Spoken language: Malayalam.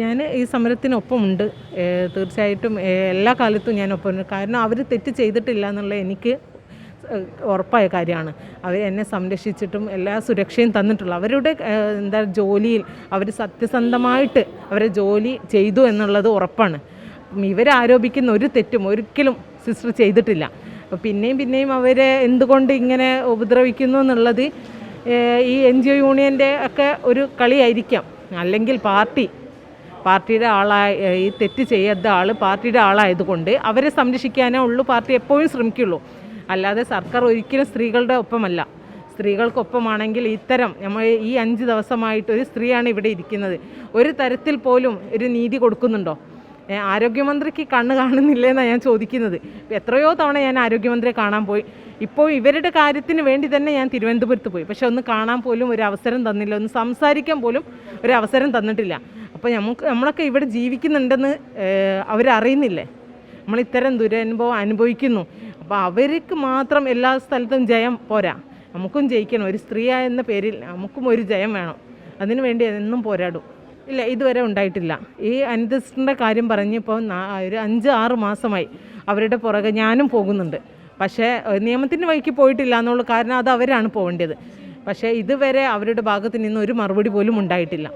ഞാൻ ഈ സമരത്തിനൊപ്പമുണ്ട്. തീർച്ചയായിട്ടും എല്ലാ കാലത്തും ഞാൻ ഒപ്പമുണ്ട് കാരണം അവർ തെറ്റ് ചെയ്തിട്ടില്ല എന്നുള്ള എനിക്ക് ഉറപ്പായ കാര്യമാണ്. അവർ എന്നെ സംരക്ഷിച്ചിട്ടും എല്ലാ സുരക്ഷയും തന്നിട്ടുള്ള അവരുടെ എന്താ ജോലിയിൽ അവർ സത്യസന്ധമായിട്ട് അവരെ ജോലി ചെയ്തു എന്നുള്ളത് ഉറപ്പാണ്. ഇവരാരോപിക്കുന്ന ഒരു തെറ്റും ഒരിക്കലും സിസ്റ്റർ ചെയ്തിട്ടില്ല. പിന്നെയും പിന്നെയും അവരെ എന്തുകൊണ്ട് ഇങ്ങനെ ഉപദ്രവിക്കുന്നു എന്നുള്ളത് ഈ എൻ ജി ഒ യൂണിയന്റെ ഒക്കെ ഒരു കളിയായിരിക്കാം. അല്ലെങ്കിൽ പാർട്ടി പാർട്ടിയുടെ ആളായ ഈ തെറ്റ് ചെയ്യാത്ത ആൾ പാർട്ടിയുടെ ആളായതുകൊണ്ട് അവരെ സംരക്ഷിക്കാനേ ഉള്ളൂ പാർട്ടി എപ്പോഴും ശ്രമിക്കുള്ളൂ. അല്ലാതെ സർക്കാർ ഒരിക്കലും സ്ത്രീകളുടെ ഒപ്പമല്ല. സ്ത്രീകൾക്കൊപ്പമാണെങ്കിൽ ഇത്തരം നമ്മൾ ഈ അഞ്ച് ദിവസമായിട്ട് ഒരു സ്ത്രീയാണ് ഇവിടെ ഇരിക്കുന്നത്. ഒരു തരത്തിൽ പോലും ഒരു നീതി കൊടുക്കുന്നുണ്ടോ? ആരോഗ്യമന്ത്രിക്ക് കണ്ണ് കാണുന്നില്ലെന്നാണ് ഞാൻ ചോദിക്കുന്നത്. എത്രയോ തവണ ഞാൻ ആരോഗ്യമന്ത്രിയെ കാണാൻ പോയി. ഇപ്പോൾ ഇവരുടെ കാര്യത്തിന് വേണ്ടി തന്നെ ഞാൻ തിരുവനന്തപുരത്ത് പോയി. പക്ഷെ ഒന്ന് കാണാൻ പോലും ഒരു അവസരം തന്നില്ല. ഒന്ന് സംസാരിക്കാൻ പോലും ഒരു അവസരം തന്നിട്ടില്ല. അപ്പോൾ നമുക്ക് നമ്മളൊക്കെ ഇവിടെ ജീവിക്കുന്നുണ്ടെന്ന് അവരറിയുന്നില്ലേ? നമ്മൾ ഇത്തരം ദുരനുഭവം അനുഭവിക്കുന്നു. അപ്പോൾ അവർക്ക് മാത്രം എല്ലാ സ്ഥലത്തും ജയം പോരാ. നമുക്കും ജയിക്കണം. ഒരു സ്ത്രീ എന്ന പേരിൽ നമുക്കും ഒരു ജയം വേണം. അതിനു വേണ്ടി എന്നും പോരാടും. ഇല്ല ഇതുവരെ ഉണ്ടായിട്ടില്ല. ഈ അനിതസിന്റെ കാര്യം പറഞ്ഞപ്പോൾ ഒരു അഞ്ച് ആറ് മാസമായി അവരുടെ പുറകെ ഞാനും പോകുന്നുണ്ട്. പക്ഷേ നിയമത്തിന്റെ വഴിക്ക് പോയിട്ടില്ല എന്നുള്ളൂ കാരണം അത് അവരാണ് പോകേണ്ടത്. പക്ഷേ ഇതുവരെ അവരുടെ ഭാഗത്ത് നിന്ന് ഒരു മറുപടി പോലും ഉണ്ടായിട്ടില്ല.